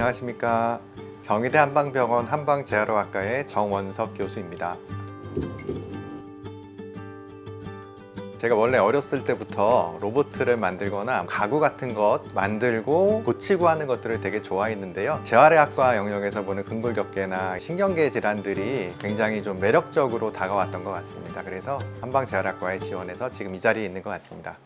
안녕하십니까. 경희대 한방병원 한방재활학과의 정원석 교수입니다. 제가 원래 어렸을 때부터 로봇을 만들거나 가구 같은 것 만들고 고치고 하는 것들을 되게 좋아했는데요. 재활의학과 영역에서 보는 근골격계나 신경계 질환들이 굉장히 좀 매력적으로 다가왔던 것 같습니다. 그래서 한방재활학과에 지원해서 지금 이 자리에 있는 것 같습니다.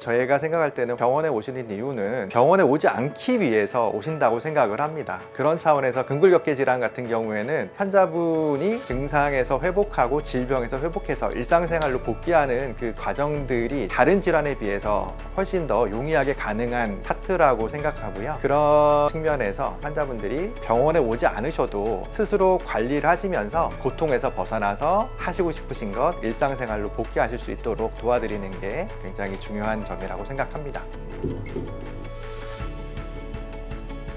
저희가 생각할 때는 병원에 오시는 이유는 병원에 오지 않기 위해서 오신다고 생각을 합니다. 그런 차원에서 근골격계 질환 같은 경우에는 환자분이 증상에서 회복하고 질병에서 회복해서 일상생활로 복귀하는 그 과정들이 다른 질환에 비해서 훨씬 더 용이하게 가능한 파트라고 생각하고요. 그런 측면에서 환자분들이 병원에 오지 않으셔도 스스로 관리를 하시면서 고통에서 벗어나서 하시고 싶으신 것 일상생활로 복귀하실 수 있도록 도와드리는 게 굉장히 중요한 점이라고 생각합니다.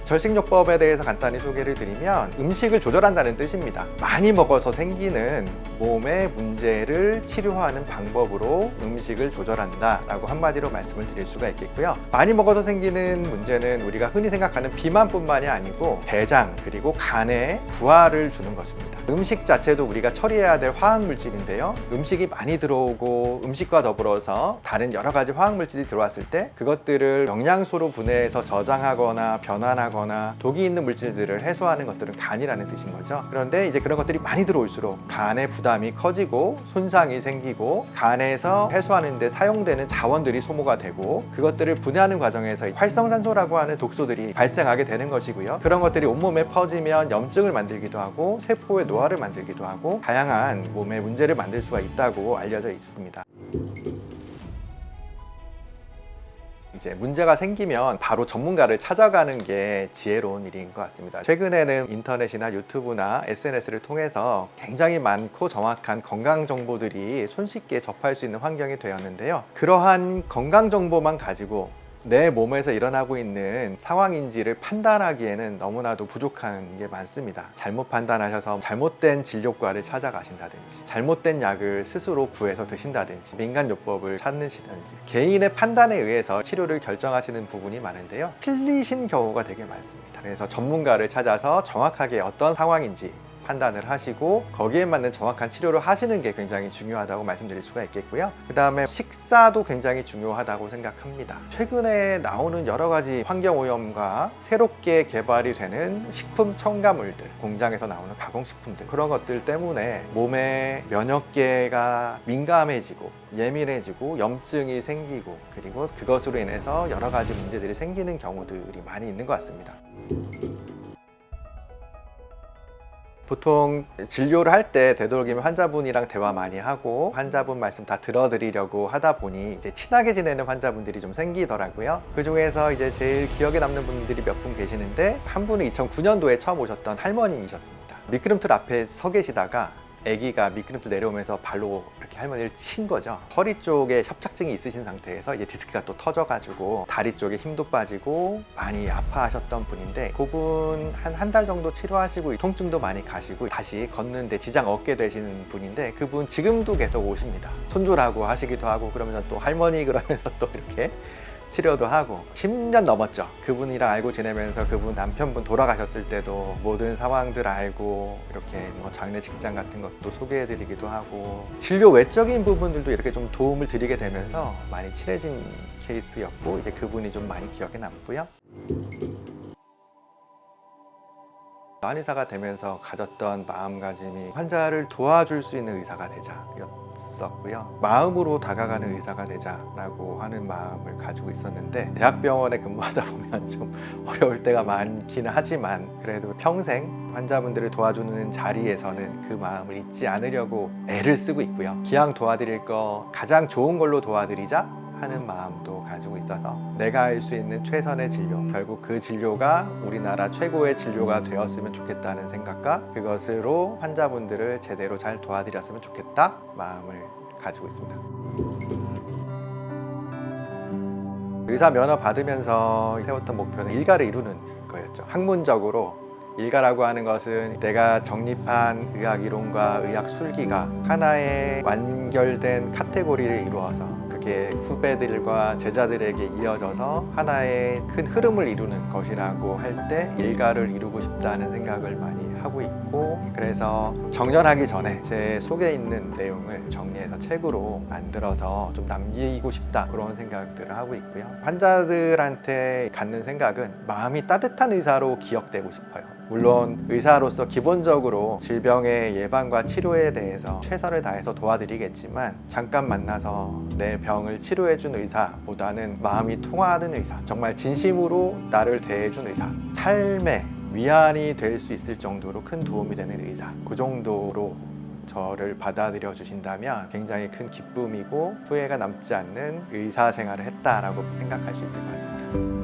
절식요법에 대해서 간단히 소개를 드리면 음식을 조절한다는 뜻입니다. 많이 먹어서 생기는 몸의 문제를 치료하는 방법으로 음식을 조절한다라고 한마디로 말씀을 드릴 수가 있겠고요. 많이 먹어서 생기는 문제는 우리가 흔히 생각하는 비만뿐만이 아니고 대장 그리고 간에 부하를 주는 것입니다. 음식 자체도 우리가 처리해야 될 화학 물질인데요. 음식이 많이 들어오고 음식과 더불어서 다른 여러 가지 화학 물질이 들어왔을 때 그것들을 영양소로 분해해서 저장하거나 변환하거나 독이 있는 물질들을 해소하는 것들은 간이라는 뜻인 거죠. 그런데 이제 그런 것들이 많이 들어올수록 간의 부담 이 커지고 손상이 생기고 간에서 해소하는데 사용되는 자원들이 소모가 되고 그것들을 분해하는 과정에서 활성산소라고 하는 독소들이 발생하게 되는 것이고요. 그런 것들이 온몸에 퍼지면 염증을 만들기도 하고 세포의 노화를 만들기도 하고 다양한 몸의 문제를 만들 수가 있다고 알려져 있습니다. 이제 문제가 생기면 바로 전문가를 찾아가는 게 지혜로운 일인 것 같습니다. 최근에는 인터넷이나 유튜브나 SNS를 통해서 굉장히 많고 정확한 건강 정보들이 손쉽게 접할 수 있는 환경이 되었는데요. 그러한 건강 정보만 가지고 내 몸에서 일어나고 있는 상황인지를 판단하기에는 너무나도 부족한 게 많습니다. 잘못 판단하셔서 잘못된 진료과를 찾아가신다든지, 잘못된 약을 스스로 구해서 드신다든지, 민간요법을 찾으시든지, 개인의 판단에 의해서 치료를 결정하시는 부분이 많은데요. 틀리신 경우가 되게 많습니다. 그래서 전문가를 찾아서 정확하게 어떤 상황인지 판단을 하시고 거기에 맞는 정확한 치료를 하시는 게 굉장히 중요하다고 말씀드릴 수가 있겠고요. 그 다음에 식사도 굉장히 중요하다고 생각합니다. 최근에 나오는 여러 가지 환경오염과 새롭게 개발이 되는 식품 첨가물들, 공장에서 나오는 가공식품들 그런 것들 때문에 몸의 면역계가 민감해지고 예민해지고 염증이 생기고 그리고 그것으로 인해서 여러 가지 문제들이 생기는 경우들이 많이 있는 것 같습니다. 보통 진료를 할 때 되도록이면 환자분이랑 대화 많이 하고 환자분 말씀 다 들어드리려고 하다 보니 이제 친하게 지내는 환자분들이 좀 생기더라고요. 그 중에서 이제 제일 기억에 남는 분들이 몇 분 계시는데 한 분은 2009년도에 처음 오셨던 할머님이셨습니다. 미끄럼틀 앞에 서 계시다가 아기가 미끄럼틀 내려오면서 발로 이렇게 할머니를 친 거죠. 허리 쪽에 협착증이 있으신 상태에서 이제 디스크가 또 터져가지고 다리 쪽에 힘도 빠지고 많이 아파하셨던 분인데 그분 한 한 달 정도 치료하시고 통증도 많이 가시고 다시 걷는데 지장 없게 되시는 분인데 그분 지금도 계속 오십니다. 손주라고 하시기도 하고 그러면서 또 할머니 그러면서 또 이렇게 치료도 하고 10년 넘었죠. 그분이랑 알고 지내면서 그분 남편분 돌아가셨을 때도 모든 상황들 알고 이렇게 뭐 장례식장 같은 것도 소개해드리기도 하고 진료 외적인 부분들도 이렇게 좀 도움을 드리게 되면서 많이 친해진 케이스였고 이제 그분이 좀 많이 기억에 남고요. 한의사가 되면서 가졌던 마음가짐이 환자를 도와줄 수 있는 의사가 되자였 었고요. 마음으로 다가가는 의사가 되자라고 하는 마음을 가지고 있었는데 대학병원에 근무하다 보면 좀 어려울 때가 많기는 하지만 그래도 평생 환자분들을 도와주는 자리에서는 그 마음을 잊지 않으려고 애를 쓰고 있고요. 기왕 도와드릴 거 가장 좋은 걸로 도와드리자 하는 마음도 가지고 있어서 내가 할 수 있는 최선의 진료 결국 그 진료가 우리나라 최고의 진료가 되었으면 좋겠다는 생각과 그것으로 환자분들을 제대로 잘 도와드렸으면 좋겠다 마음을 가지고 있습니다. 의사 면허 받으면서 세웠던 목표는 일가를 이루는 거였죠. 학문적으로 일가라고 하는 것은 내가 정립한 의학 이론과 의학 술기가 하나의 완결된 카테고리를 이루어서 그 이렇게 후배들과 제자들에게 이어져서 하나의 큰 흐름을 이루는 것이라고 할 때 일가를 이루고 싶다는 생각을 많이 하고 있고 그래서 정년하기 전에 제 속에 있는 내용을 정리해서 책으로 만들어서 좀 남기고 싶다 그런 생각들을 하고 있고요. 환자들한테 갖는 생각은 마음이 따뜻한 의사로 기억되고 싶어요. 물론 의사로서 기본적으로 질병의 예방과 치료에 대해서 최선을 다해서 도와드리겠지만 잠깐 만나서 내 병을 치료해준 의사보다는 마음이 통하는 의사, 정말 진심으로 나를 대해준 의사, 삶의 위안이 될 수 있을 정도로 큰 도움이 되는 의사, 그 정도로 저를 받아들여 주신다면 굉장히 큰 기쁨이고 후회가 남지 않는 의사 생활을 했다라고 생각할 수 있을 것 같습니다.